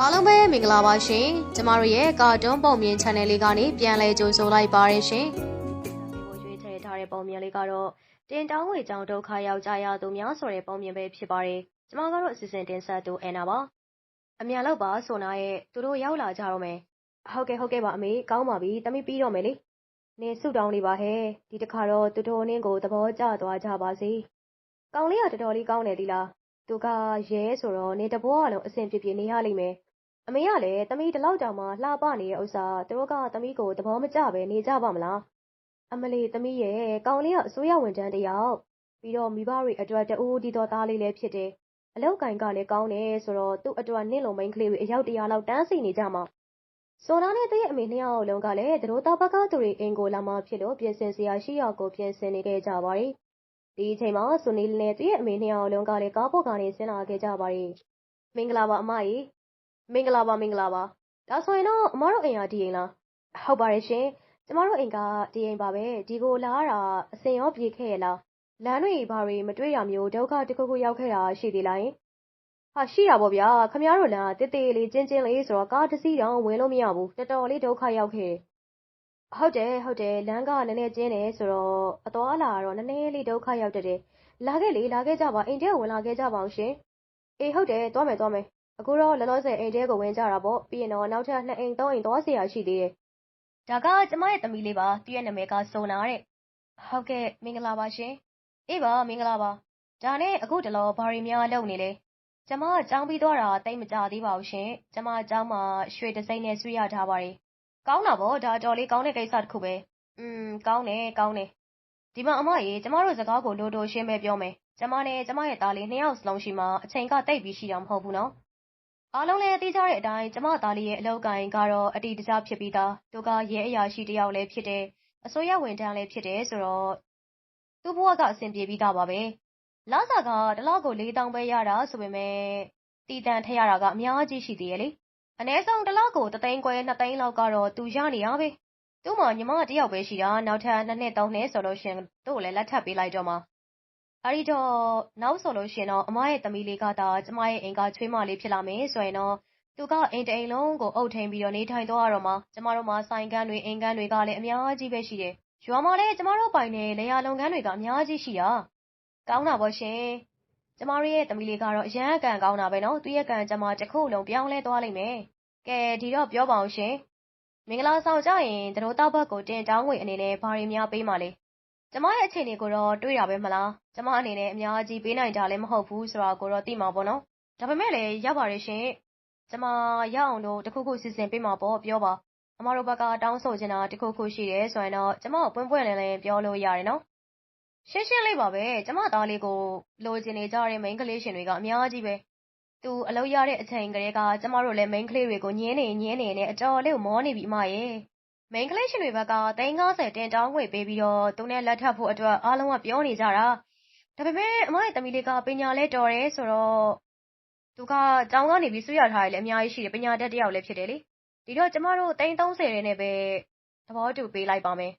အားလုံးပဲမင်္ဂလာပါရှင်ကျမတို့ရဲ့ကာတွန်းပုံမြင် channel လေးကနေပြန်လည်ကြိုဆိုလိုက်ပါရရှင်ကိုရွေးထည့်ထားတဲ့ပုံမြင်လေးကတော့တင်တောင်းဝေကြောင့်ဒုက္ခရောက်ကြရသူများဆိုတဲ့ပုံမြင်ပဲဖြစ်ပါတယ်ကျမကတော့အစီအစဉ်တင်ဆက်သူအန်နာပါအမြန်လောက်ပါဆိုနာရဲ့သူတို့ရောက်လာကြတော့မယ်ဟုတ်ကဲ့ဟုတ်ကဲ့ပါအမေကောင်းပါပြီတမိပြီးတော့မယ်လေနေဆုတောင်းနေပါဟဲ့ဒီတစ်ခါတော့သူတို့နင်းကိုသဘောကျသွားကြပါစေကောင်လေးကတော်တော်လေးကောင်းတယ်ဒီလား သူက ရဲဆိုတော့နေတဘောအလုံး အဆင်ပြေပြေနေရလိမ့်မယ် အမေကလည်း သမီး ဒီလောက်တောင်မှ လှပနေတဲ့ဥစ္စာ သူတို့က သမီးကို သဘောမကျပဲနေကြပါမလား အမလီသမီးရဲ့ကောင်လေးက အစိုးရဝန်ထမ်းတစ်ယောက် ပြီးတော့ မိဘတွေအတွက်တူဒီတော်သားလေးလည်း ဖြစ်တယ် အလောက်ကင်ကလည်း ကောင်းတယ်ဆိုတော့ သူ့အတွက် နင့်လို မိန်းကလေးတွေ အယောက်တရာလောက် တန်းစီနေကြမှာ စောနာနဲ့တရဲ့အမေ နှစ်ယောက်လုံးကလည်းသူတို့သားဘက်ကသူတွေအင်ကို လာမှဖြစ်လို့ ပြင်ဆင်စရာရှိရောက်ကို ပြင်ဆင်နေခဲ့ကြပါတယ် ဒီအချိန်မှာဆွနီလနဲ့သူ့ရဲ့အမေနှစ်ယောက်လုံးကလည်းကားပေါ်ကနေဆင်းလာခဲ့ကြပါတယ်မင်္ဂလာပါအမကြီးမင်္ဂလာပါမင်္ဂလာပါဒါဆိုရင်တော့အမတို့အိမ်ကဒီအိမ်လားဟုတ်ပါတယ်ရှင်ကျမတို့အိမ်ကဒီအိမ်ပါပဲဒီကိုလာရတာအစင်ရောပြေခဲ့ရလားလမ်းတွေဘာတွေမတွေ့ရမျိုးဒုက္ခတစ်ခုခုရောက်ခဲ့တာရှိသေးလားယင်ဟာရှိရပါဗျာခမရတို့လမ်းတစ်သေးလေးကျင်းချင်းလေးဆိုတော့ကားတစ်စီးတောင်ဝင်လို့မရဘူးတော်တော်လေးဒုက္ခရောက်ခဲ့ ဟုတ်တယ်ဟုတ်တယ်လမ်းကနည်းနည်းကျင်းတယ်ဆိုတော့အသွားလာတော့နည်းနည်းလေးဒုက္ခရောက်တတ်တယ်လာခဲ့လေလာခဲ့ကြပါအိမ်ထဲဝင်လာခဲ့ကြပါအောင်ရှင်အေးဟုတ်တယ်သွားမယ်သွားမယ်အခုတော့လောလောဆယ်အိမ်ထဲကိုဝင်ကြတာပေါ့ပြီးရင်တော့နောက်ထပ်နှစ်အိမ်သုံးအိမ်သွားเสียရရှိသေးတယ်ဒါကကျမရဲ့သမီးလေးပါသူ့ရဲ့နာမည်ကဆိုနာတဲ့ဟုတ်ကဲ့မင်္ဂလာပါရှင်အေးပါမင်္ဂလာပါဒါနဲ့အခုတလောဘာရီများလုပ်နေလဲကျမကကြောင်းပြီးသွားတာတိတ်မကြသေးပါဘူးရှင်ကျမအကြောင်းမှာရွှေတစိမ့်နဲ့ဆွေးရထားပါတယ် ကောင်းတာပေါ့ဒါတော်လေးကောင်းတဲ့ကိစ္စတစ်ခုပဲอืมကောင်းတယ်ကောင်းတယ်ဒီမှာအမကြီးကျမတို့စကားကိုလိုတိုရှင်းပဲပြောမယ်ကျမနဲ့ကျမရဲ့သားလေးနှစ်ယောက်စလုံးရှိမှအချိန်ကတိတ်ပြီးရှိတာမဟုတ်ဘူးနော်အားလုံးလည်းသိကြတဲ့အတိုင်းကျမသားလေးရဲ့အလောက်ကိုင်းကတော့အတီတကျဖြစ်ပြီးသားသူကရဲအရာရှိတယောက်လည်းဖြစ်တယ်အစိုးရဝန်ထမ်းလည်းဖြစ်တယ်ဆိုတော့သူ့ဘဝကအဆင်ပြေပြီးသားပါပဲလစာကတလောက်ကို၄တောင်ပဲရတာဆိုပေမဲ့တီတန်ထရတာကအများကြီးရှိသေးရဲ့လေ အ ਨੇ ဆုံးတလောက်ကိုတသိန်းခွဲ နှစ်သိန်းလောက်ကတော့ သူရနေရပဲ သူ့မှာ ညီမတယောက်ပဲရှိတာ နောက်ထပ် နှစ်နှစ် သုံးနှစ်ဆိုလို့ရှင် သူ့ကိုလည်း လက်ထပ်ပေးလိုက်တော့မှာ အဲဒီတော့ နောက်ဆိုလို့ရှင်တော့ အမရဲ့သမီးလေးကသာ ကျမရဲ့ အိမ်က ချွေးမလေး ဖြစ်လာမယ်ဆိုရင်တော့ သူက အိမ်တအိမ်လုံးကို အုပ်ထိန်ပြီးတော့ နေထိုင်သွားရတော့မှာ ကျမတို့မှာ ဆိုင်ကန်းတွေ အိမ်ကန်းတွေကလည်း အများကြီးပဲရှိတယ် ရွာမှာလည်း ကျမတို့ပိုင်တဲ့လေယာလုပ်ငန်းတွေက အများကြီးရှိတာ ကောင်းတာပေါ့ရှင် ကျမတို့ရဲ့သမီးလေးကတော့ အရန်အကန်ကောင်းတာပဲနော် သူ့ရဲ့ကန်ကျမတစ်ခုလုံးပြောင်းလဲသွားလိမ့်မယ် ကဲ ဒီတော့ပြောပါအောင်ရှင် မင်္ဂလာဆောင်ကြရင်တို့တောက်ဘက်ကို တင်တောင်းငွေအနေနဲ့ ဘာတွေများပေးမှလဲ ကျမရဲ့အခြေအနေကိုတော့ တွေးရပဲမလား ကျမအနေနဲ့ အများကြီးပေးနိုင်တာလည်း မဟုတ်ဘူးဆိုတာကိုတော့ သိမှာပေါ့နော် ဒါပေမဲ့လည်း ရပါတယ်ရှင်ကျမ ရအောင်လို့တခုခု စီစဉ်ပေးမှာပေါ့ ပြောပါ အမတို့ဘက်က တောင်းဆိုချင်တာတခုခုရှိတယ်ဆိုရင်တော့ ကျမကို ပွင့်ပွင့်လင်းလင်း ပြောလို့ရတယ်နော် ရှင်းရှင်းလေးပါပဲ ကျမသားလေးကို လိုချင်နေကြတဲ့ မိန်းကလေးရှင်တွေက အများကြီးပဲ သူအလုပ်ရတဲ့အချိန်ကလေးက ကျမတို့လည်း မိန်းကလေးတွေကို ညင်းနေညင်းနေနဲ့ အတော်လေးကို မောနေပြီအမရဲ့မိန်းကလေးရှင်တွေဘက်က350တင်တောင်းငွေပေးပြီးတော့ သူနဲ့ လက်ထပ်ဖို့အတွက် အားလုံးက ပြောနေကြတာ ဒါပေမဲ့ အမရဲ့ သမီးလေးက ပညာလဲတော်တယ်ဆိုတော့ သူက ကျောင်းကနေပြီးဆွေးရထားတယ်လည်း အများကြီးရှိတယ် ပညာတတ်တယောက်လည်း ဖြစ်တယ်လေ ဒီတော့ ကျမတို့330ရဲနဲ့ပဲ သဘောတူပေးလိုက်ပါမယ်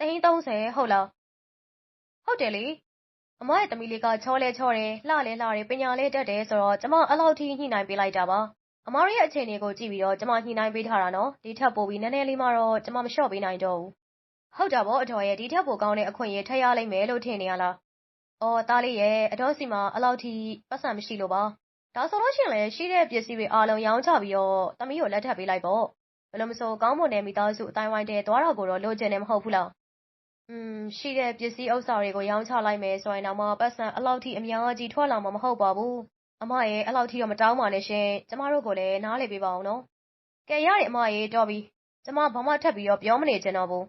330ဟုတ်လား ဟုတ်တယ်လေ အမရဲ့သမီးလေးက ချောလဲချောတယ် လှလဲလှတယ် ပညာလဲတတ်တယ်ဆိုတော့ ကျမ အဲ့လောက်ထိ ညှိနှိုင်းပေးလိုက်တာပါ အမရဲ့ အခြေအနေကိုကြည့်ပြီးတော့ ကျမ ညှိနှိုင်းပေးထားတာနော် ဒီထက်ပိုပြီး နည်းနည်းလေးမှတော့ ကျမ မလျှော့ပေးနိုင်တော့ဘူး ဟုတ်တာပေါ့အတော်ရဲ့ ဒီထက်ပိုကောင်းတဲ့ အခွင့်အရေး ထပ်ရလိမ့်မယ်လို့ ထင်နေရလား အော် သားလေးရဲ့အတော်စီမှာ အဲ့လောက်ထိပတ်စံမရှိလို့ပါ ဒါဆိုလို့ရှိရင်လည်း ရှိတဲ့ပစ္စည်းတွေအားလုံး ရောင်းချပြီးတော့ သမီးကို လက်ထပ်ပေးလိုက်ပေါ့ ဘယ်လိုမဆို ကောင်းမွန်တဲ့ မိသားစုအတိုင်းဝိုင်းတဲ့သွားတာကိုတော့ လိုချင်တယ် မဟုတ်ဘူးလားอืม ရှိတဲ့ပစ္စည်းဥစ္စာတွေကို ရောင်းချလိုက်မယ်ဆိုရင်တော့မှပတ်စံအလောက်ထိ အများကြီး ထွက်လာမှာ မဟုတ်ပါဘူး အမရဲ့အဲ့လောက်ထိတော့ မတောင်းပါနဲ့ရှင်ကျမတို့ကိုလည်း နားလေပေးပါအောင်နော် ကဲ ရတယ် အမရဲ့တော်ပြီ ကျမ ဘာမှထပ်ပြီးတော့ ပြောမနေချင်တော့ဘူး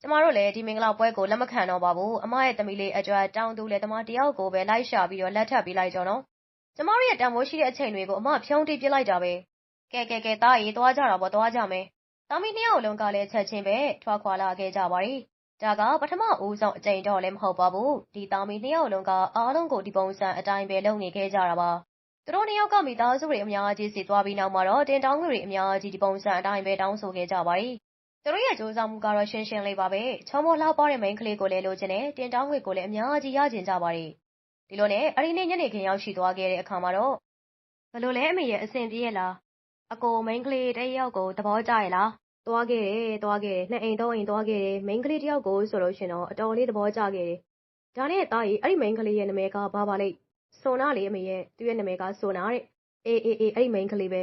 ကျမတို့လည်း ဒီမင်္ဂလာပွဲကို လက်မခံတော့ပါဘူး အမရဲ့ သမီးလေးအတွက် တောင်းတူလေသမားတယောက်ကိုပဲ လိုက်ရှာပြီးတော့ လက်ထပ်ပေးလိုက်ကြနော် ကျမတို့ရဲ့ တန်ဖိုးရှိတဲ့အချိန်တွေကို အမ ဖြုံးတိပြစ်လိုက်တာပဲ ကဲ ကဲ ကဲတားရီသွားကြတာပေါ့ သွားကြမယ်တာမီနှစ်ယောက်လုံးကလည်း ချက်ချင်းပဲ ထွာခွာလာခဲ့ကြပါရီ ဒါက ပထမဦးဆုံးအကြိမ်တော့လည်း မဟုတ်ပါဘူး ဒီတာမီနှစ်ယောက်လုံးက အားလုံးကို ဒီပုံစံအတိုင်းပဲ လုပ်နေခဲ့ကြတာပါ သူတို့နှစ်ယောက်က မိသားစုတွေ အများကြီးစီသွားပြီးနောက်မှာတော့ တင်တောင်းငွေတွေ အများကြီး ဒီပုံစံအတိုင်းပဲ တောင်းဆိုခဲ့ကြပါရီသူတို့ရဲ့စူးစမ်းမှုကတော့ ရှင်းရှင်းလေးပါပဲ ချောမောလှပတဲ့ မိန်းကလေးကိုလည်း လိုချင်တယ် တင်တောင်းငွေကိုလည်း အများကြီးရကျင်ကြပါရီဒီလိုနဲ့အရင်နေ့ ညနေခင်း ရောက်ရှိသွားခဲ့တဲ့အခါမှာတော့ဘလို့လဲ အမေရဲ့အဆင်ပြေရဲ့လား အကို မိန်းကလေးတစ်ယောက်ကို သဘောကျရဲ့လား သွားခဲ့တယ်သွားခဲ့တယ်နှစ်အိမ်သုံးအိမ်သွားခဲ့တယ်မိန်းကလေးတစ်ယောက်ကိုဆိုလို့ရှင်တော့အတော်လေးသဘောကျခဲ့တယ်ဒါနဲ့တာကြီးအဲ့ဒီမိန်းကလေးရဲ့နာမည်ကဘာပါလိမ့်စွန်နာလေအမေရဲ့သူ့ရဲ့နာမည်ကစွန်နာတဲ့အေးအေးအေးအဲ့ဒီမိန်းကလေးပဲ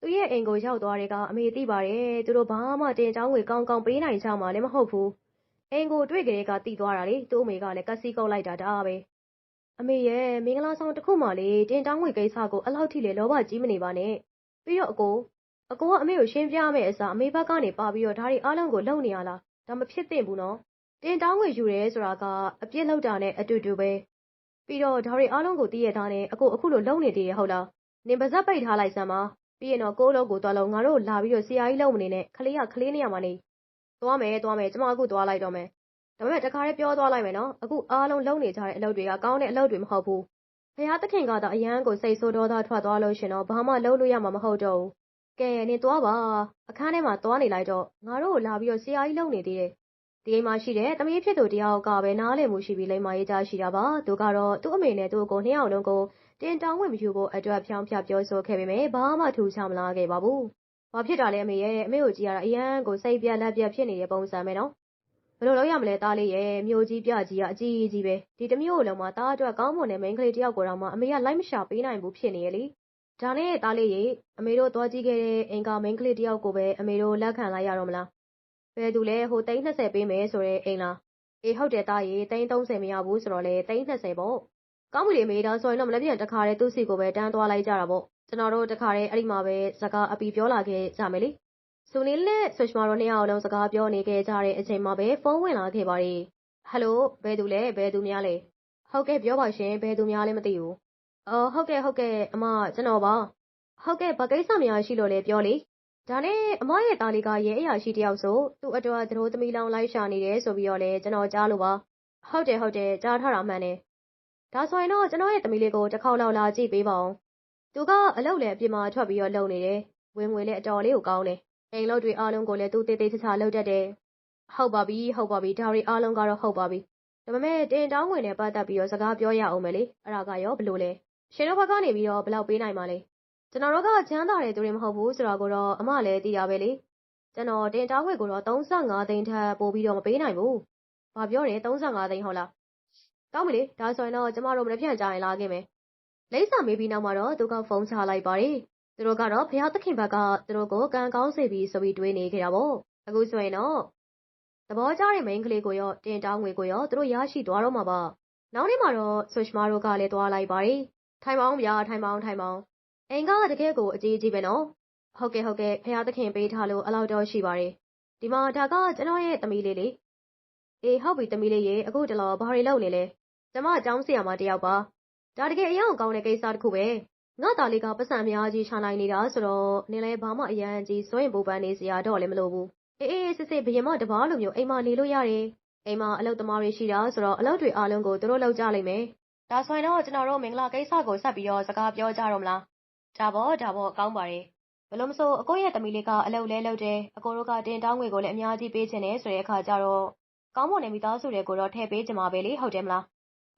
သူ့ရဲ့အိမ်ကိုရောက်သွားတဲ့ကအမေသိပါတယ်သူတို့ဘာမှတင်ချောင်းငွေကောင်းကောင်းပေးနိုင်ကြမှာလည်းမဟုတ်ဘူးအိမ်ကိုတွေ့ကြတဲ့ကတိသွားတာလေသူ့အမေကလည်းကက်စီကုတ်လိုက်တာဒါပဲအမေရဲ့မင်္ဂလာဆောင်တစ်ခုမှလေတင်တောင်းငွေကိစ္စကိုအဲ့လောက်ထိလေလောဘကြီးမနေပါနဲ့ပြီးတော့အကို အကိုကအမေကိုရှင်းပြမယ်အစား အမေဘက်ကနေပါပြီးတော့ ဒါတွေအားလုံးကို လုံနေရလား ဒါမဖြစ်သင့်ဘူးနော် တင်တောင်းငွေယူရဲဆိုတာက အပြစ်လောက်တာနဲ့ အတူတူပဲ ပြီးတော့ ဒါတွေအားလုံးကို သိရတာနဲ့ အကို အခုလို လုံနေသေးရဟုတ်လား နင်ပါဇက်ပိတ်ထားလိုက်စမ်းပါ ပြီးရင်တော့ ကိုလုံးကိုသွားလုံးငါတို့လာပြီးတော့ ဆရာကြီးလုံမနေနဲ့ခလေးကခလေးနေရမှာနေ သွားမယ် သွားမယ် ကျမ အခုသွားလိုက်တော့မယ် ဒါပေမဲ့ တခါတည်း ပြောသွားလိုက်မယ်နော် အခုအားလုံး လုံနေကြတဲ့ အလုပ်တွေက ကောင်းတဲ့အလုပ်တွေ မဟုတ်ဘူးဖះသခင်ကတော့အရန်ကို စိတ်ဆိုးဒေါသထွက်သွားလို့ရှင်တော့ ဘာမှလုပ်လို့ရမှာ မဟုတ်တော့ဘူး ကဲနင်သွားပါအခန်းထဲမှာသွားနေလိုက်တော့ငါတို့ကိုလာပြီးတော့ဆရာကြီးလုံနေသေးတယ်ဒီအိမ်မှာရှိတဲ့တမီးဖြစ်သူတယောက်ကပဲနားလည်မှုရှိပြီးလိမ္မာရေးကြရှိတာပါသူကတော့သူ့အမေနဲ့သူ့ကိုနှစ်ယောက်လုံးကိုတင်တောင်းဝင်မယူဖို့အတွက်ဖြောင်းဖြပြောဆိုခဲ့ပေမဲ့ဘာမှထူးခြားမလာခဲ့ပါဘူးဘာဖြစ်တာလဲအမေရဲ့အမေကိုကြည့်ရတာအရန်ကိုစိတ်ပြက်လက်ပြက်ဖြစ်နေတဲ့ပုံစံပဲနော်ဘယ်လိုလုပ်ရမလဲသားလေးရဲ့မြို့ကြီးပြကြီးကအကြီးကြီးပဲဒီတမျိုးလုံးမှာသားအတွက်ကောင်းမွန်တဲ့မိန်းကလေးတယောက်ကိုတော့မှအမေကလိုက်မရှာပေးနိုင်ဘူးဖြစ်နေရဲ့လေ ဒါနဲ့ သားလေးရဲ့အမေတို့သွားကြည့်ခဲ့တဲ့အင်္ဂါမိန်းကလေးတယောက်ကိုပဲ အမေတို့ လက်ခံလိုက်ရတော့မလား ဘယ်သူလဲ ဟို သိန်း20ပေးမယ်ဆိုတဲ့ အိမ်လား အေး ဟုတ်တယ်သားရဲ့သိန်း30မရဘူးဆိုတော့လေသိန်း20ပေါ့ ကောင်းပြီလေမေ ဒါဆိုရင်တော့မလည်းပြန် တခါတည်း သူ့စီကိုပဲ တန်းသွားလိုက်ကြတာပေါ့ ကျွန်တော်တို့ တခါတည်း အဲ့ဒီမှာပဲ စကားအပီပြောလာခဲ့ကြမယ်လေဆူနီနဲ့ဆွစ်မာတို့ နှစ်ယောက်လုံး စကားပြောနေခဲ့ကြတဲ့အချိန်မှာပဲ ဖုန်းဝင်လာခဲ့ပါတယ် ဟယ်လို ဘယ်သူလဲ ဘယ်သူများလဲ ဟုတ်ကဲ့ ပြောပါရှင် ဘယ်သူများလဲ မသိဘူး အော်ဟုတ်ကဲ့ဟုတ်ကဲ့အမကျွန်တော်ပါဟုတ်ကဲ့ဘာကိစ္စများရှိလို့လဲပြောလေဒါနဲ့အမရဲ့တာလီကရဲအရာရှိတယောက်ဆိုသူ့အတွက်သတို့သမီးလောင်လိုက်ရှာနေတယ်ဆိုပြီးတော့လဲကျွန်တော်ကြားလို့ပါဟုတ်တယ်ဟုတ်တယ်ကြားထားတာမှန်တယ်ဒါဆိုရင်တော့ကျွန်တော်ရဲ့သမီးလေးကိုတစ်ခေါက်လောက်လာကြည့်ပေးပါဦးသူကအလုပ်လည်းအပြင်မှာထွက်ပြီးတော့လုပ်နေတယ်ဝင်ငွေလည်းအတော်လေးကိုကောင်းတယ်အိမ်လုပ်တွေအားလုံးကိုလည်းသူတေးသေးချာချာလုပ်တတ်တယ်ဟုတ်ပါပြီဟုတ်ပါပြီဒါတွေအားလုံးကတော့ဟုတ်ပါပြီဒါပေမဲ့တင်တောင်းဝင်နဲ့ပတ်သက်ပြီးတော့စကားပြောရအောင်မယ်လေအဲ့ဒါကရောဘလို့လဲ ရှင်တို့ဘက်ကနေပြီးတော့ဘယ်လောက်ပေးနိုင်မှာလဲကျွန်တော်တို့ကချမ်းသာတဲ့သူတွေမဟုတ်ဘူးဆိုတာကိုတော့အမလည်းသိတာပဲလေကျွန်တော်တင်တောင်းဝင်ကိုတော့35သိန်းထပ်ပို့ပြီးတော့မပေးနိုင်ဘူးဘာပြောတယ်35သိန်းဟုတ်လားကောင်းပြီလေဒါဆိုရင်တော့ကျမတို့မနေ့ပြန်ကြရင်လာခဲ့မယ်လိမ့်စာမေးပြီးနောက်မှာတော့သူကဖုန်းချလိုက်ပါတယ်သူတို့ကတော့ဖះသခင်ဘက်ကသူတို့ကိုကံကောင်းစေပြီးဆိုပြီးတွေးနေခဲ့တာပေါ့အခုဆိုရင်တော့သဘောကျတဲ့မိန်းကလေးကိုရောတင်တောင်းငွေကိုရောသူတို့ရရှိသွားတော့မှာပါနောက်နေ့မှာတော့ဆွစ်မာတို့ကလည်းသွားလိုက်ပါတယ် ထိုင်ပါအောင်ဗျာထိုင်ပါအောင်ထိုင်ပါအောင်အိမ်ကတကယ်ကိုအကြီးကြီးပဲနော်ဟုတ်ကဲ့ဟုတ်ကဲ့ဖះသခင်ပေးထားလို့အလောက်တော့ရှိပါတယ်ဒီမှာဒါကကျွန်တော်ရဲ့သမီးလေးလေအေးဟုတ်ပြီသမီးလေးရေအခုတလောဘာတွေလုပ်နေလဲကျမအကြောင်းဆရာမတယောက်ပါဒါတကယ်အရင်ကောင်းတဲ့ကိစ္စတစ်ခုပဲငါသားလေးကပတ်စံအများကြီးရှာနိုင်နေတာဆိုတော့နင်လည်းဘာမှအရန်ကြီးစွန့်ပူပန်းနေစရာတော့လည်းမလိုဘူးအေးအေးစစ်စစ်ဘရင်မတဘာလိုမျိုးအိမ်မနေလို့ရတယ်အိမ်မအလုပ်သမားတွေရှိတာဆိုတော့အလုပ်တွေအားလုံးကိုသူတို့လုပ်ကြလိမ့်မယ် ဒါဆိုရင်တော့ ကျွန်တော်တို့ မင်္ဂလာကိစ္စကို ဆက်ပြီးတော့ စကားပြောကြတော့မလား ဒါပေါ့ဒါပေါ့ ကောင်းပါတယ်ဘလို့မဆို အကိုရဲ့တမီလေးက အလုပ်လဲလုပ်တယ် အကိုတို့က တင်တောင်းငွေကိုလည်း အများကြီးပေးချင်တယ်ဆိုတဲ့အခါကျတော့ ကောင်းမွန်တဲ့ မိသားစုတွေကိုတော့ ထည့်ပေးကြမှာပဲလေ ဟုတ်တယ်မလား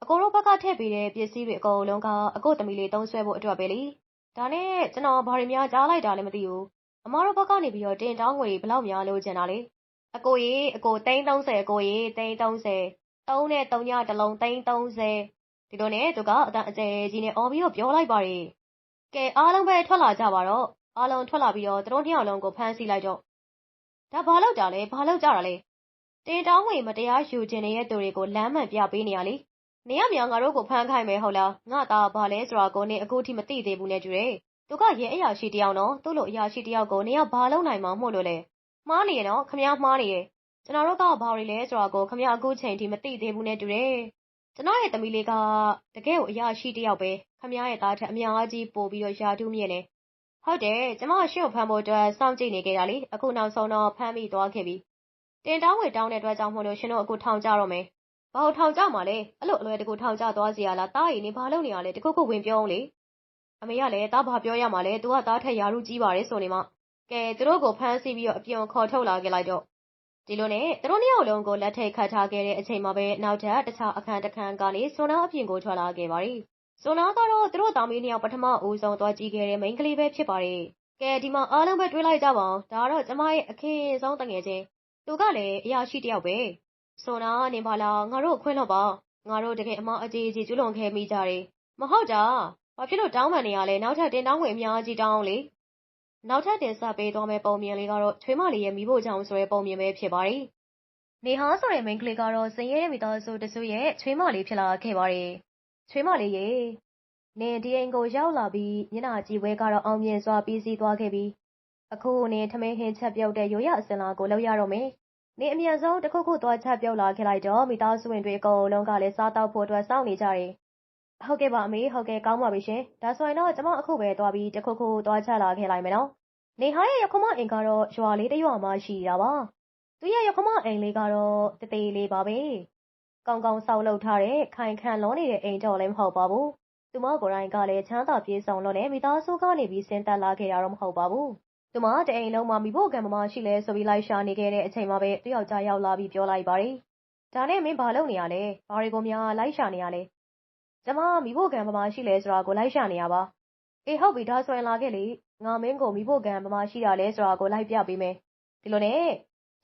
အကိုတို့ဘက်က ထည့်ပေးတဲ့ ပစ္စည်းတွေအကုန်လုံးက အကိုသမီးလေး သုံးဆွဲဖို့အတွက်ပဲလေ ဒါနဲ့ ကျွန်တော် ဘာတွေများ ကြားလိုက်တာလည်းမသိဘူး အမားတို့ဘက်ကနေပြီးတော့ တင်တောင်းငွေဘလောက်များ လို့ကျင်တာလေအကိုရေ အကို သိန်း30အကိုရေ သိန်း30 3နဲ့3ညတစ်လုံး သိန်း30 ဒီလိုနဲ့သူကအတန်အကျယ်ကြီးနဲ့အော်ပြီးတော့ပြောလိုက်ပါတယ်ကဲအားလုံးပဲထွက်လာကြပါတော့အားလုံးထွက်လာပြီးတော့သူတို့နှစ်ယောက်လုံးကိုဖမ်းဆီးလိုက်တော့ဒါဘာလောက်တာလဲဘာလောက်ကြတာလဲတင်တောင်းငွေမတရားယူခြင်းနေတဲ့သူတွေကိုလမ်းမှန်ပြပေးနေရလေနေရမြောင်ငါတို့ကိုဖမ်းခိုင်းမယ်ဟုတ်လားငါသားဘာလဲဆိုတာကိုနေအခုထိမသိသေးဘူးနဲ့တူတယ်သူကရဲအရာရှိတယောက်နော်သူ့လိုအရာရှိတယောက်ကိုနေရဘာလုပ်နိုင်မှာမို့လို့လဲမှားနေရနော်ခမ ्या မှားနေရကျွန်တော်တို့ကဘာတွေလဲဆိုတာကိုခမ ्या အခုချိန်ထိမသိသေးဘူးနဲ့တူတယ် ကျွန်တော်ရဲ့သမီးလေးက တကယ်ကို အရာရှိတယောက်ပဲခမ ्या ရဲ့သားထက် အများကြီး ပို့ပြီးတော့ယာတူးမြင့်နေဟုတ်တယ် ကျမ ရှင့်ကိုဖမ်းဖို့အတွက် စောင့်ကြည့်နေကြတာလေ အခုနောက်ဆုံးတော့ ဖမ်းပြီးသွားခဲ့ပြီ တင်တောင်းဝေတောင်းတဲ့အတွက်ကြောင့်မို့လို့ ရှင်တို့ အခု ထောင်ကြတော့မယ် ဘာလို့ထောင်ကြမှာလဲ အဲ့လို အလွယ်တကူ ထောင်ကြသွားစီရလားတားရီနေဘာလုပ်နေရလဲ တခုခု ဝင်ပြောအောင်လေ အမေကလည်းတားဘာပြောရမှာလဲ तू ကတားထက်ယာရုကြီးပါတယ်ဆိုနေမှ ကဲ သူတို့ကို ဖမ်းဆီးပြီးတော့ အပြင်ခေါ်ထုတ်လာခဲ့လိုက်တော့ ဒီလိုနဲ့ သူတို့နှစ်ယောက်လုံးကို လက်ထိတ်ခတ်ထားခဲ့တဲ့အချိန်မှာပဲ နောက်ထပ် တခြားအခန်းတစ်ခန်းကနေစွန်နာအပြင်ကို ထွက်လာခဲ့ပါရီဆိုနာကတော့ သူတို့သားမီးနှစ်ယောက် ပထမဦးဆုံး သွားကြည့်ခဲ့တဲ့ မိန်းကလေးပဲ ဖြစ်ပါတယ်။ကဲ ဒီမှာ အားလုံးပဲ တွေးလိုက်ကြပါအောင်။ဒါကတော့ ကျမရဲ့ အခင်ဆုံးတငယ်ချင်း။သူကလည်း အရာရှိတယောက်ပဲ။ဆိုနာနင်ပါလားငါတို့ခွင့်လွှတ်ပါ။ငါတို့ တကယ် အမအကြီးကြီး ကျူးလွန်ခဲ့မိကြတယ်။မဟုတ်တာ။ဘာဖြစ်လို့ တောင်းပန်နေရလဲ နောက်ထပ် တင်တောင်းဝင်အများကြီးတောင်းလေ။ နောက်ထပ်တင်ဆက်ပေးသွားမယ့် ပုံမြင်လေးကတော့ ချွေးမလေးရဲ့မိဖို့ကြောင့်ဆိုတဲ့ ပုံမြင်ပဲဖြစ်ပါတယ်။နေဟာဆိုတဲ့ မိန်းကလေးကတော့စင်ရဲတဲ့မိသားစုတစုရဲ့ ချွေးမလေးဖြစ်လာခဲ့ပါတယ်။ချွေးမလေးရေ နင်ဒီအိမ်ကိုရောက်လာပြီး မျက်နှာကြည့်ဝဲကတော့ အောင်မြင်စွာပြီးစီးသွားခဲ့ပြီ။အခု နင်ထမင်းဟင်းချက်ပြုတ်တဲ့ ရိုးရအစင်လာကိုလောက်ရတော့မယ်။နင်အမြန်ဆုံးတစ်ခုခုသွားချက်ပြုတ်လာခဲ့လိုက်တော့ မိသားစုဝင်တွေအကုန်လုံးကလည်း စားတောက်ဖို့အတွက် စောင့်နေကြတယ်။ ဟုတ်ကဲ့ပါအမေဟုတ်ကဲ့ကောင်းပါပြီရှင်။ဒါဆိုရင်တော့ကျမအခုပဲသွားပြီးတစ်ခုခုသွားချက်လာခဲ့လိုက်မယ်နော်။နေဟာရဲ့ရခမအိမ်ကတော့ရွာလေးတစ်ရွာမှရှိတာပါ။သူရဲ့ရခမအိမ်လေးကတော့တသေးလေးပါပဲ။ကောင်းကောင်းဆောက်လုပ်ထားတဲ့ခိုင်ခန့်လွန်နေတဲ့အိမ်တော့လည်းမဟုတ်ပါဘူး။သူမကိုယ်တိုင်ကလည်းချမ်းသာပြေဆုံးလို့နဲ့မိသားစုကနေပြီးဆင်းသက်လာခဲ့တာတော့မဟုတ်ပါဘူး။သူမတအိမ်လုံးမှာမိဖို့ကံမမရှိလဲဆိုပြီးလိုက်ရှာနေခဲ့တဲ့အချိန်မှာပဲသူယောက်ျားရောက်လာပြီးပြောလိုက်ပါတယ်။ဒါနဲ့မင်းဘာလုပ်နေရလဲ။ဘာတွေကိုများလိုက်ရှာနေရလဲ။ ကျမမိဖို့ကံမမရှိလဲဆိုတာကို လိုက်ရှာနေရပါ။အေးဟုတ်ပြီ ဒါဆိုရင်လာခဲ့လေ။ငါမင်းကိုမိဖို့ကံမမရှိတာလဲဆိုတာကို လိုက်ပြပေးမယ်။ဒီလိုနဲ့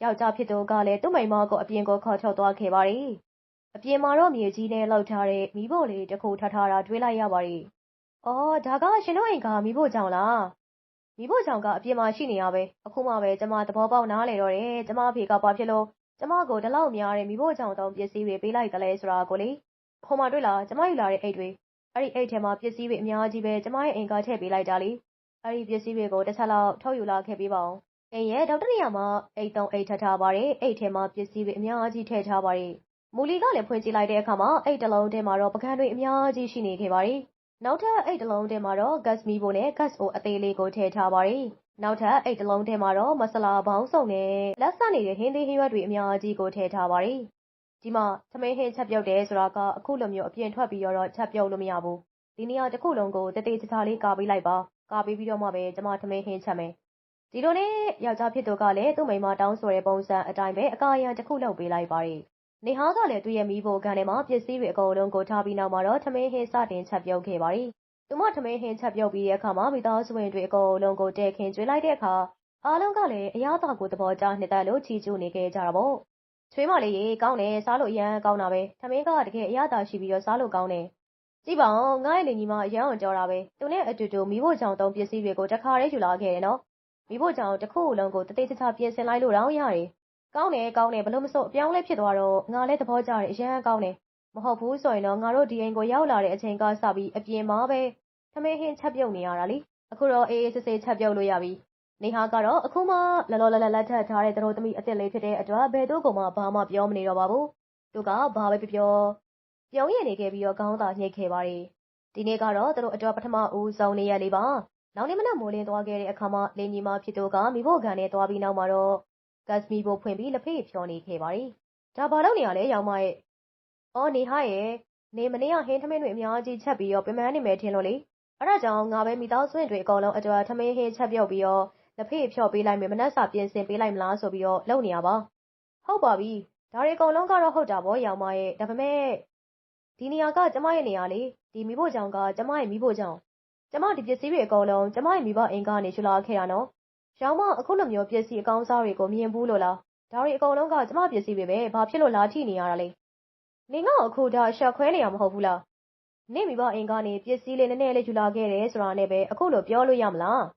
ယောက်ျားဖြစ်သူကလည်း သူ့မိန်းမကို အပြင်ကို ခေါ်ထုတ်သွားခဲ့ပါတယ်။အပြင်မှာတော့ မြေကြီးနဲ့လှုပ်ထားတဲ့မိဖို့လေးတစ်ခုထထားတာ တွေးလိုက်ရပါတယ်။အော် ဒါက ရှင်တို့အိမ်ကမိဖို့ကြောင့်လား။မိဖို့ကြောင့်က အပြင်မှာရှိနေရပဲ။အခုမှပဲ ကျမ သဘောပေါက်နားလေတော့တယ်။ကျမအဖေက ဘာဖြစ်လို့ ကျမကို ဒီလောက်များတဲ့မိဖို့ကြောင့်တောင်ပစ္စည်းတွေ ပေးလိုက်တယ်လဲဆိုတာကိုလေ။ ဟိုမှာတွေ့လား ကျမယူလာတဲ့အိတ်တွေ။အဲ့ဒီအိတ်ထဲမှာ ပစ္စည်းတွေအများကြီးပဲ ကျမရဲ့အိမ်က ထည့်ပေးလိုက်တာလေ။အဲ့ဒီပစ္စည်းတွေကိုတစ်ချက်လောက် ထုတ်ယူလာခဲ့ပေးပါဦး။အိမ်ရဲ့ဒေါက်တာနေရာမှာ အိတ်သုံးအိတ်ထပ်ထားပါတယ်။အိတ်ထဲမှာ ပစ္စည်းတွေအများကြီး ထည့်ထားပါတယ်။မူလီကလည်း ဖွင့်ကြည့်လိုက်တဲ့အခါမှာ အိတ်တစ်လုံးထဲမှာတော့ပကံတွေအများကြီး ရှိနေခဲ့ပါတယ်။နောက်ထပ် အိတ်တစ်လုံးထဲမှာတော့ gas မီးဖိုနဲ့ gas အိုအသေးလေးကို ထည့်ထားပါတယ်။နောက်ထပ် အိတ်တစ်လုံးထဲမှာတော့ မဆလာပေါင်းစုံနဲ့လက်ဆက်နေတဲ့ ဟင်းသေးဟင်းရွက်တွေ အများကြီးကို ထည့်ထားပါတယ်။ ဒီမှာသမင်းဟင်းချက်ပြုတ်တယ်ဆိုတာက အခုလိုမျိုး အပြင်ထွက်ပြီးတော့ချက်ပြုတ်လို့မရဘူး။ဒီနေရာတစ်ခုလုံးကိုတသေးချာချာလေး ကာပေးလိုက်ပါ။ကာပေးပြီးတော့မှပဲ ကျမသမင်းဟင်းချက်မယ်။ဒီလိုနဲ့ ယောက်ျားဖြစ်သူကလည်း သူ့မိန်းမတောင်းဆိုတဲ့ပုံစံအတိုင်းပဲ အကာအရံတစ်ခုလုပ်ပေးလိုက်ပါတယ်။နေဟာကလည်း သူ့ရဲ့မိဖို့ကန်ထဲမှာ ပစ္စည်းတွေအကုန်လုံးကို ထားပြီးနောက်မှာတော့ ထမင်းဟင်းစတင်ချက်ပြုတ်ခဲ့ပါတယ်။သူမ ထမင်းဟင်းချက်ပြုတ်ပြီးတဲ့အခါမှာ မိသားစုဝင်တွေအကုန်လုံးကိုတဲခင်ကျွေးလိုက်တဲ့အခါ အားလုံးကလည်း အရသာကို သဘောကျနှစ်သက်လို့ ချီကျူးနေခဲ့ကြတာပေါ့။ ချွေးမလေးရေ ကောင်းတယ် စားလို့အရန်ကောင်းတာပဲ။ထမင်းက တကယ်အရသာရှိပြီးတော့ စားလို့ကောင်းတယ်။ကြည့်ပါဦး ငါ့ရဲ့လင်ကြီးမအရန်အောင်ကြောတာပဲ။သူနဲ့အတူတူမိဖို့ကြောင့်သုံးပစ္စည်းတွေကို တခါတည်း ယူလာခဲ့တယ်နော်။မိဖို့ကြောင့်တစ်ခုလုံးကိုတသေးချာချာ ပြင်ဆင်လိုက်လို့တော့ရတယ်။ကောင်းတယ်ကောင်းတယ်ဘလို့မစို့အပြောင်းလဲဖြစ်သွားတော့ ငါလည်း သဘောကျတယ် အရန်ကောင်းတယ်။မဟုတ်ဘူးဆိုရင်တော့ ငါတို့ဒီအိမ်ကို ရောက်လာတဲ့အချိန်ကစပြီး အပြင်မှာပဲ ထမင်းဟင်းချက်ပြုတ်နေရတာလေ။အခုတော့ အေးအေးဆေးဆေး ချက်ပြုတ်လို့ရပြီ။ နေဟာကတော့ အခုမှ လောလောလတ်လတ် လက်ထပ်ထားတဲ့ သတို့သမီးအစ်စ်လေးဖြစ်တဲ့အတွက် ဘယ်သူ့ကိုမှ ဘာမှပြောမနေတော့ပါဘူး။သူက ဘာပဲပြောပြော ပြုံးရည်နေခဲ့ပြီးတော့ ခေါင်းသာညှိတ်ခဲ့ပါတယ်။ဒီနေ့ကတော့ သူတို့အတွက် ပထမဦးဆုံးနေရလေးပါ။နောက်နေ့မနက် မိုးလင်းသွားခဲ့တဲ့အခါမှာ လင်းကြီးမဖြစ်သူကမိဖို့ကန်နဲ့သွားပြီးနောက်မှာတော့ ဂတ်မီကိုဖွင့်ပြီး လက်ဖေးဖြောနေခဲ့ပါတယ်။ဒါဘာလို့နေရလဲရောင်မရဲ့။အော် နေဟာရဲ့နေမနေ့က ဟင်းထမင်းတွေ အများကြီးချက်ပြီးတော့ ပင်ပန်းနေမယ်ထင်လို့လေ။အဲ့ဒါကြောင့် ငါပဲ မိသားစုဝင်တွေ အကုန်လုံးအတွက် ထမင်းဟင်းချက်ပြုတ်ပြီးတော့ လက်ဖေးဖြောပေးလိုက်မယ်မနက်စာပြင်ဆင်ပေးလိုက်မလားဆိုပြီးတော့လုပ်နေရပါ။ဟုတ်ပါပြီ။ဒါတွေအကုန်လုံးကတော့ဟုတ်တာပေါ့ရောင်မရဲ့။ဒါပေမဲ့ဒီနေရာကကျမရဲ့နေရာလေ။ဒီမိဖို့ကြောင့်ကကျမရဲ့မိဖို့ကြောင့်ကျမဒီပစ္စည်းတွေအကုန်လုံးကျမရဲ့မိဘအိမ်ကနေယူလာခဲ့တာနော်။ရောင်မအခုလိုမျိုးပစ္စည်းအကောင်းစားတွေကိုမြင်ဘူးလို့လား။ဒါတွေအကုန်လုံးကကျမပစ္စည်းတွေပဲ။ဘာဖြစ်လို့လာထိနေရတာလဲ။နင်ကအခုဒါရှက်ခွဲနေရမဟုတ်ဘူးလား။နင့်မိဘအိမ်ကနေပစ္စည်းလေးနည်းနည်းလေးယူလာခဲ့တယ်ဆိုတာနဲ့ပဲအခုလိုပြောလို့ရမလား။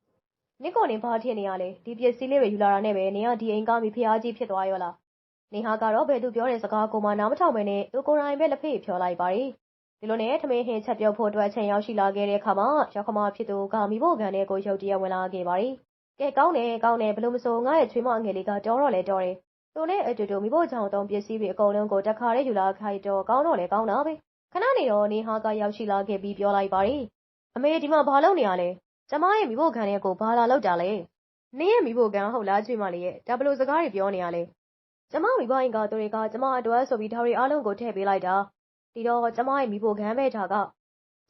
နင့်ကိုနင်ဘာထင်နေရလဲ။ဒီပစ္စည်းလေးတွေယူလာတာနဲ့ပဲနင်ကဒီအိမ်ကမိဖုရားကြီးဖြစ်သွားရောလား။နေဟာကတော့ဘယ်သူပြောတဲ့စကားကိုမှနားမထောင်ဘဲနဲ့သူကိုယ်တိုင်ပဲလက်ဖေးဖြောလိုက်ပါတယ်။ဒီလိုနဲ့ထမင်းဟင်းချက်ပြုတ်ဖို့အတွက်အချိန်ရောက်ရှိလာခဲ့တဲ့အခါမှာရောက်ခမဖြစ်သူကမိဖို့ကန်တဲ့ကိုရုတ်တရက်ဝင်လာခဲ့ပါတယ်။ကဲကောင်းတယ်ကောင်းတယ်ဘလို့မဆိုငါ့ရဲ့ချွေးမအငယ်လေးကတော်တော့လဲတော်တယ်။သူနဲ့အတူတူမိဖို့ကြောင့်တုံးပစ္စည်းတွေအကုန်လုံးကိုတခါတည်းယူလာခိုက်တော့ကောင်းတော့လဲကောင်းတာပဲ။ခဏနေတော့နေဟာကရောက်ရှိလာခဲ့ပြီးပြောလိုက်ပါတယ်။အမေဒီမှာဘာလုပ်နေရလဲ။ ကျမရဲ့မိဖို့ကန်တဲ့ကိုဘာလာလောက်တာလဲ။နင်းရဲ့မိဖို့ကန်ဟုတ်လားချွေးမလေးရဲ့ဒါဘလို့စကားတွေပြောနေရလဲ။ကျမမိဘအိမ်ကသူတွေကကျမအတွက်ဆိုပြီးဒါတွေအားလုံးကိုထည့်ပေးလိုက်တာ။ဒီတော့ကျမရဲ့မိဖို့ကန်ပဲဒါက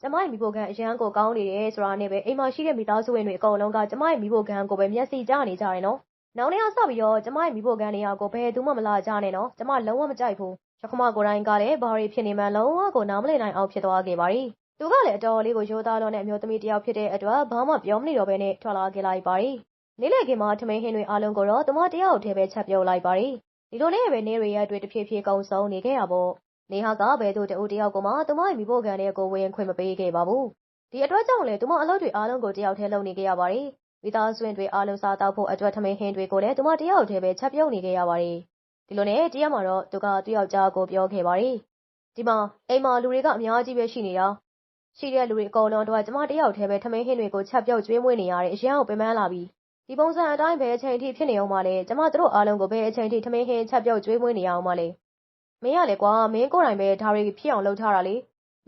ကျမရဲ့မိဖို့ကန်အရန်ကိုကောင်းနေတယ်ဆိုတာနဲ့ပဲအိမ်မှာရှိတဲ့မိသားစုဝင်တွေအကုန်လုံးကကျမရဲ့မိဖို့ကန်ကိုပဲမျက်စိကျနေကြတယ်နော်။နောက်နေ့ကစပြီးတော့ကျမရဲ့မိဖို့ကန်နေရာကိုဘယ်သူမှမလာကြနဲ့နော်။ကျမလုံးဝမကြိုက်ဘူး။ရခမကိုယ်တိုင်ကလည်းဘာတွေဖြစ်နေမှန်းလုံးဝကိုနားမလည်နိုင်အောင်ဖြစ်သွားခဲ့ပါပြီ။ သူကလည်းအတော်လေးကိုရိုးသားလွန်တဲ့အမျိုးသမီးတစ်ယောက်ဖြစ်တဲ့အတွက်ဘာမှပြောမနေတော့ဘဲနဲ့ထွက်လာခဲ့လိုက်ပါတယ်။နေ့လည်ခင်းမှာထမင်းဟင်းတွေအားလုံးကိုတော့သူမတယောက်တည်းပဲချက်ပြုတ်လိုက်ပါတယ်။ဒီလိုနဲ့ပဲနေရီရဲ့အတွေ့တဖြည်းဖြည်းကုံဆုံးနေခဲ့ရပေါ့။နေဟာကဘယ်သူတဦးတယောက်ကိုမှသူမရဲ့မိဖို့ခံတဲ့ကိုဝင်ခွင့်မပေးခဲ့ပါဘူး။ဒီအတွက်ကြောင့်လေသူမအလုပ်တွေအားလုံးကိုတယောက်တည်းလုပ်နေခဲ့ရပါတယ်။မိသားစုဝင်တွေအားလုံးစားတောက်ဖို့အတွက်ထမင်းဟင်းတွေကိုလည်းသူမတယောက်တည်းပဲချက်ပြုတ်နေခဲ့ရပါတယ်။ဒီလိုနဲ့တရက်မှာတော့သူကသူ့ယောက်ျားကိုပြောခဲ့ပါတယ်။ဒီမှာအိမ်မှာလူတွေကအများကြီးပဲရှိနေတာ ရှိတဲ့လူတွေအကုန်လုံးတော့ကျမတယောက်တည်းပဲ ထမင်းဟင်းတွေကို ချက်ပြုတ်ကျွေးမွေးနေရတဲ့အရန်ကို ပင်ပန်းလာပြီ ဒီပုံစံအတိုင်း ဘယ်အချိန်ထိ ဖြစ်နေအောင်မလဲ ကျမတို့အားလုံးကို ဘယ်အချိန်ထိ ထမင်းဟင်း ချက်ပြုတ်ကျွေးမွေးနေရအောင်မလဲ မင်းရလေကွာ မင်းကိုယ်တိုင်ပဲ ဒါတွေဖြစ်အောင် လုပ်ထားတာလေ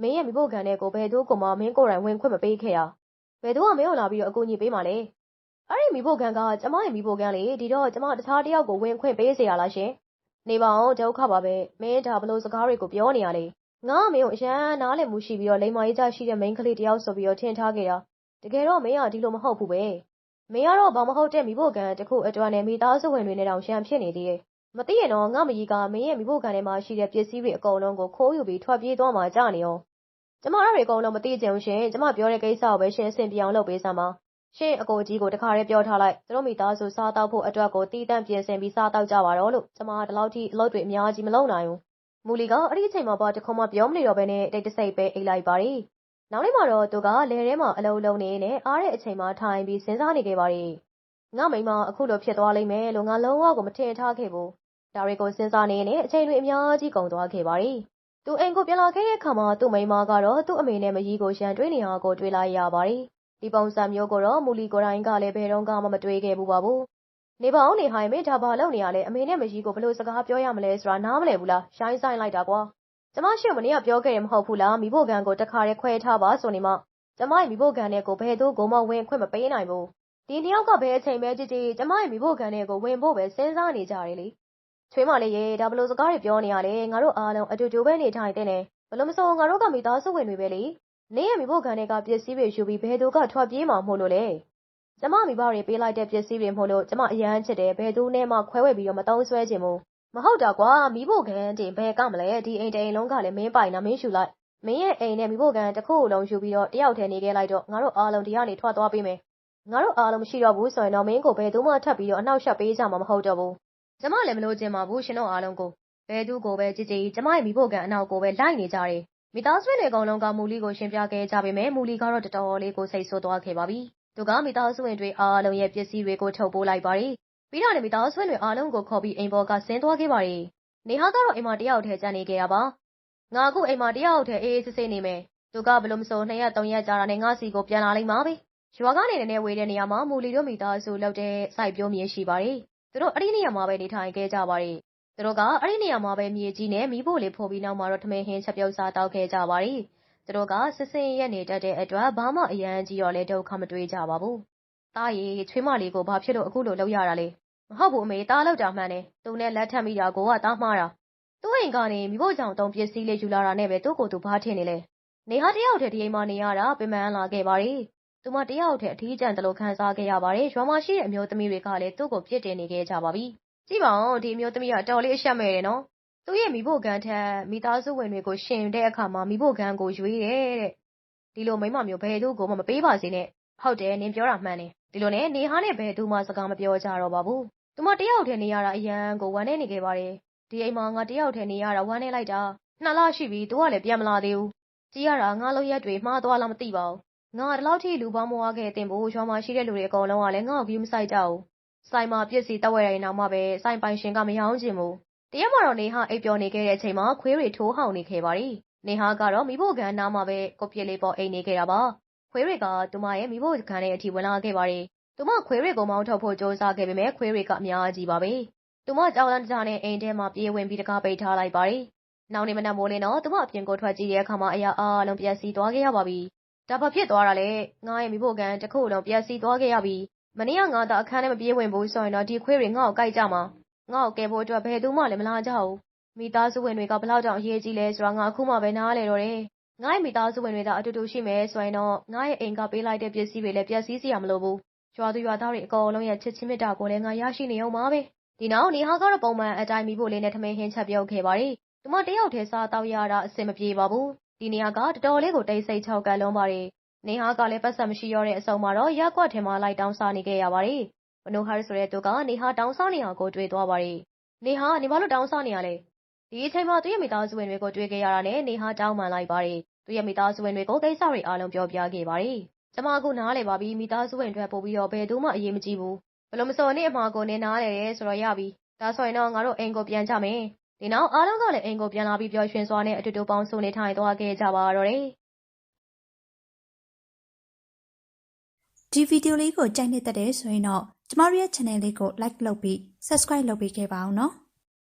မင်းရဲ့မိဖို့ခံတဲ့ကို ဘယ်သူကမှ မင်းကိုယ်တိုင် ဝင်ခွင့်မပေးခဲ့ရဘယ်သူက မင်းကိုလာပြီးတော့ အကူအညီပေးမှလဲ အဲ့ဒီမိဖို့ခံကကျမရဲ့မိဖို့ခံလေ ဒီတော့ ကျမ တခြားတယောက်ကို ဝင်ခွင့်ပေးစေရလားရှင် နေပါအောင်ဒုက္ခပါပဲ မင်း ဒါဘလို့စကားတွေကို ပြောနေရလေ ငါမင်းကိုအရန်နားလည်မှုရှိပြီးတော့လိမ္မာရေးကြရှိတဲ့မိန်းကလေးတယောက်ဆိုပြီးတော့ထင်ထားခဲ့တာတကယ်တော့မင်းကဒီလိုမဟုတ်ဘူးပဲမင်းကတော့ဘာမဟုတ်တဲ့မိဖို့ကန်တခုအတွက်နဲ့မိသားစုဝင်တွေနဲ့တောင်ရှမ်းဖြစ်နေသေးတယ်မသိရင်တော့ငါမကြီးကမင်းရဲ့မိဖို့ကန်ထဲမှာရှိတဲ့ပစ္စည်းတွေအကုန်လုံးကိုခိုးယူပြီးထွက်ပြေးသွားမှကြာနေအောင်ကျမအဲ့တွေအကုန်လုံးမသိကြဘူးရှင်ကျမပြောတဲ့ကိစ္စကိုပဲရှင်အဆင်ပြေအောင်လုပ်ပေးစမ်းပါရှင်အကိုကြီးကိုတခါတည်းပြောထားလိုက်သူတို့မိသားစုစားတောက်ဖို့အတွက်ကိုတီးတန့်ပြင်ဆင်ပြီးစားတောက်ကြပါတော့လို့ကျမဒီလောက်ထိအလုပ်တွေအများကြီးမလုပ်နိုင်ဘူး မူလီက အဲ့ဒီအချိန်မှာဘာတခုမှပြောမနေတော့ဘဲနဲ့ တိတ်တဆိတ်ပဲ အိတ်လိုက်ပါတယ်။နောက်နေ့မှာတော့ သူက လယ်ထဲမှာ အလုံးလုံးနေနဲ့ အားတဲ့အချိန်မှာ ထိုင်ပြီး စဉ်းစားနေခဲ့ပါတယ်။ငါမိမအခုလိုဖြစ်သွားလိမ့်မယ်လို့ ငါလုံးဝကို မထင်ထားခဲ့ဘူး။ဒါတွေကို စဉ်းစားနေနဲ့ အချိန်တွေ အများကြီး ကုန်သွားခဲ့ပါတယ်။သူအိမ်ကို ပြန်လာခဲ့တဲ့အခါမှာ သူ့မိမကတော့ သူ့အမေနဲ့မကြီးကို ရန်တွေးနေရကို တွေးလိုက်ရပါတယ်။ဒီပုံစံမျိုးကိုတော့ မူလီကိုတိုင်းကလည်း ဘယ်တော့မှ မတွေးခဲ့ဘူးပါဘူး နေပါအောင်နေဟိုင်မေဒါဘာလုပ်နေရလဲအမေနဲ့မကြီးကိုဘလို့စကားပြောရမလဲဆိုတာနားမလည်ဘူးလားရှိုင်းဆိုင်လိုက်တာကွာကျမရှိမနေ့ကပြောခဲ့တယ်မဟုတ်ဘူးလားမိဖို့ကန်ကိုတခါတည်းခွဲထားပါဆိုနေမှကျမရဲ့မိဖို့ကန်နဲ့ကိုဘယ်သူကိုမှဝင်ခွင့်မပေးနိုင်ဘူးဒီတယောက်ကဘယ်အချိန်ပဲကြည်ကြည်ကျမရဲ့မိဖို့ကန်နဲ့ကိုဝင်ဖို့ပဲစဉ်းစားနေကြတယ်လေချွေးမလေးရေဒါဘလို့စကားတွေပြောနေရလဲငါတို့အားလုံးအတူတူပဲနေထိုင်တဲ့နဲ့ဘလို့မစိုးငါတို့ကမိသားစုဝင်တွေပဲလေနေရဲ့မိဖို့ကန်တွေကပစ္စည်းတွေယူပြီးဘယ်သူကထွက်ပြေးမှာမို့လို့လဲ ကျမမိဘတွေပေးလိုက်တဲ့ပစ္စည်းတွေမို့လို့ကျမအရန်ချစ်တယ်ဘယ်သူနဲ့မှခွဲဝေပြီးတော့မတုံးဆွဲခြင်းမို့မဟုတ်တာကွာမိဖို့ကန်တင်ဘယ်ကမလဲဒီအိမ်တိန်လုံးကလည်းမင်းပိုင်နာမင်းရှူလိုက်မင်းရဲ့အိမ်နဲ့မိဖို့ကန်တစ်ခုလုံးယူပြီးတော့တယောက်တည်းနေခဲ့လိုက်တော့ငါတို့အားလုံးဒီကနေထွက်သွားပေးမယ်ငါတို့အားလုံးမရှိတော့ဘူးဆိုရင်တော့မင်းကိုဘယ်သူမှထပ်ပြီးတော့အနှောက်ယှက်ပေးကြမှာမဟုတ်တော့ဘူးကျမလည်းမလို့ခြင်းပါဘူးရှင်တို့အားလုံးကိုဘယ်သူကိုပဲကြည်ကြည်ကျမရဲ့မိဖို့ကန်အနောက်ကိုပဲလိုက်နေကြတယ်မိသားစုတွေအကုန်လုံးကမူလီကိုရှင်းပြခဲ့ကြပေမဲ့မူလီကတော့တော်တော်လေးကိုစိတ်ဆိုးသွားခဲ့ပါပြီ သူက မိသားစုဝင်တွေအားလုံးရဲ့ ပစ္စည်းတွေကို ထုတ်ပိုးလိုက်ပါတယ်။ပြီးတော့လည်းမိသားစုဝင်တွေအားလုံးကို ခေါ်ပြီးအိမ်ပေါ်က ဆင်းသွားခဲ့ပါတယ်။နေဟာကတော့ အိမ်မှာ တယောက်တည်း ကျန်နေခဲ့တာပါ။ငါအခု အိမ်မှာ တယောက်တည်း အေးအေးဆေးဆေးနေမယ်။သူကဘလို့မဆို နှစ်ရက်သုံးရက်ကြာတာနဲ့ ငါစီကို ပြန်လာလိမ့်မှာပဲ။ရွာကနေ နည်းနည်းဝေးတဲ့နေရာမှာ မူလီတို့မိသားစုလောက်တဲ့ စိုက်ပျိုးမြေရှိပါတယ်။သူတို့ အဲ့ဒီနေရာမှာပဲ နေထိုင်ခဲ့ကြပါတယ်။သူတို့က အဲ့ဒီနေရာမှာပဲ မြေကြီးနဲ့ မီးဖို့လေးဖိုးပြီး နောက်မှာတော့ ထမင်းဟင်း ချက်ပြုတ်စားတောက်ခဲ့ကြပါတယ်။ သူတို့က စစ်စင်ရက်နေတတ်တဲ့အတွက် ဘာမှအရန်ကြီးတော့လဲဒုက္ခမတွေးကြပါဘူး။တားရီချွေးမလေးကို ဘာဖြစ်လို့ အခုလိုလုပ်ရတာလဲ။မဟုတ်ဘူးအမေတားလောက်တာမှန်တယ်။သူနဲ့ လက်ထပ်မိတာကိုကတားမှားတာ။သူ့အိမ်ကနေမိဖို့ကြောင့်တုံးပစ္စည်းလေး ယူလာတာနဲ့ပဲ သူ့ကိုယ်သူ ဘာထင်နေလဲ။နေဟာ တယောက်တည်း ဒီအိမ်မှာနေရတာ ပင်ပန်းလာခဲ့ပါလေ။သူမတယောက်တည်း အထီးကျန်တယ်လို့ခံစားခဲ့ရပါတယ်။ရွာမှာရှိတဲ့ အမျိုးသမီးတွေကလည်း သူ့ကို ပြစ်တင်နေခဲ့ကြပါပြီ။ကြည့်ပါဦး ဒီအမျိုးသမီးကတော်လေး အရှက်မဲ့တယ်နော် သူ့ရဲ့မိဖို့ကန်ထက်မိသားစုဝင်တွေကိုရှင်တဲ့အခါမှာမိဖို့ကန်ကိုရွေးတယ်တဲ့ဒီလိုမိမမျိုးဘယ်သူကိုမှမပေးပါစေနဲ့ဟုတ်တယ်နင်ပြောတာမှန်တယ်ဒီလိုနဲ့နေဟာနဲ့ဘယ်သူမှစကားမပြောကြတော့ပါဘူးသူမတယောက်တည်းနေရတာအရန်ကိုဝမ်းနေနေခဲ့ပါတယ်ဒီအိမ်မှာငါတယောက်တည်းနေရတာဝမ်းနေလိုက်တာနှစ်လရှိပြီသူကလည်းပြန်မလာသေးဘူးကြည့်ရတာငါလိုရက်တွေမှားသွားလားမသိပါဘူးငါဒီလောက်ထိလူပေါင်းမွားခဲ့တင်ဖို့ရွာမှာရှိတဲ့လူတွေအကုန်လုံးကလည်းငါ့ကိုကြီးမဆိုင်ကြဘူးဆိုင်မှာပြစ်စီတက်ဝဲရရင်နောက်မှပဲဆိုင်ပိုင်ရှင်ကမရောင်းချင်ဘူး တရက်မှာတော့ နေဟာအိပ်ပျော်နေခဲ့တဲ့အချိန်မှာ ခွေးတွေ ထိုးဟောင်နေခဲ့ပါတယ်။နေဟာကတော့မိဖို့ကန်နားမှာပဲကိုပြစ်လေးပေါ် အိမ်နေခဲ့တာပါ။ခွေးတွေက သူမရဲ့မိဖို့ကန်ရဲ့အထိ ဝင်လာခဲ့ပါတယ်။သူမ ခွေးတွေကို မောင်းထုတ်ဖို့ ကြိုးစားခဲ့ပေမဲ့ခွေးတွေက အများကြီးပါပဲ။သူမ ကြောက်လန့်ကြနဲ့ အိမ်ထဲမှာ ပြေးဝင်ပြီးတကားပိတ်ထားလိုက်ပါတယ်။နောက်နေ့မနက်မိုးလင်းတော့ သူမ အပြင်ကို ထွက်ကြည့်တဲ့အခါမှာ အရာအားလုံး ပျက်စီးသွားခဲ့ရပါပြီ။ဒါဘာဖြစ်သွားတာလဲ။ငါရဲ့မိဖို့ကန်တစ်ခုလုံး ပျက်စီးသွားခဲ့ရပြီ။မနေ့က ငါသာ အခန်းထဲ မပြေးဝင်ဘူးဆိုရင်တော့ ဒီခွေးတွေ ငါ့ကိုကြိုက်ကြမှာ။ ငါ့ကိုကယ်ဖို့အတွက် ဘယ်သူမှလည်း မလာကြဘူး။မိသားစုဝင်တွေကဘလောက်တောင် အရေးကြီးလဲဆိုတာ ငါ အခုမှပဲ နားလည်တော့တယ်။ငါ့ရဲ့ မိသားစုဝင်တွေသာ အတူတူရှိမယ်ဆိုရင်တော့ ငါ့ရဲ့အိမ်က ပေးလိုက်တဲ့ ပစ္စည်းတွေလည်း ပျက်စီးစရာ မလိုဘူး။ရွာသူရွာသားတွေ အကုန်လုံးရဲ့ ချစ်ချင်းမေတ္တာကိုလည်း ငါ ရရှိနေအောင်ပါပဲ။ဒီနောက် နေဟာကတော့ ပုံမှန်အတိုင်းမိဖို့လေးနဲ့ ထမင်းဟင်းချက်ပြုတ်ခဲ့ပါတယ်။သူမတယောက်တည်း စားတောက်ရတာ အဆင်မပြေပါဘူး ဒီနေရာက တော်တော်လေးကို တိတ်ဆိတ်ချောက်ကပ်လုံးပါတယ် နေဟာကလည်းပတ်စံမရှိတော့တဲ့အစုံမှာတော့ရက်ကွက်ထဲမှာ လိုက်တောင်းစားနေခဲ့ရပါတယ် မနိုဟတ်ဆိုတဲ့သူက နေဟာတောင်းစားနေအောင်ကို တွေ့သွားပါတယ် နေဟာနေဘာလို့တောင်းစားနေရလဲ ဒီအချိန်မှာ သူ့ရဲ့မိသားစုဝင်တွေကို တွေ့ခဲ့ရတာနဲ့ နေဟာ တောင်းပန်လိုက်ပါတယ် သူ့ရဲ့မိသားစုဝင်တွေကို ကိစ္စတွေအားလုံး ပြောပြခဲ့ပါတယ် ကျမကနားလေပါပြီ မိသားစုဝင်တွေပို့ပြီးတော့ ဘယ်သူမှ အရေးမကြီးဘူး ဘယ်လိုမစော်နေအမှာကိုနေနားလေတယ်ဆိုတော့ ရပြီ ဒါဆိုရင်တော့ ငါတို့ အိမ်ကိုပြန်ကြမယ် ဒီနောက် အားလုံးကလည်း အိမ်ကိုပြန်လာပြီး ပျော်ရွှင်စွာနဲ့ အတူတူပေါင်းစုနေထိုင်သွားခဲ့ကြပါတော့တယ် ဒီဗီဒီယိုလေးကို ကြိုက်နှစ်သက်တယ်ဆိုရင်တော့ ကျမတို့ရဲ့ channel လေးကို like လုပ်ပြီး subscribe လုပ်ပေးခဲ့ပါအောင်နော်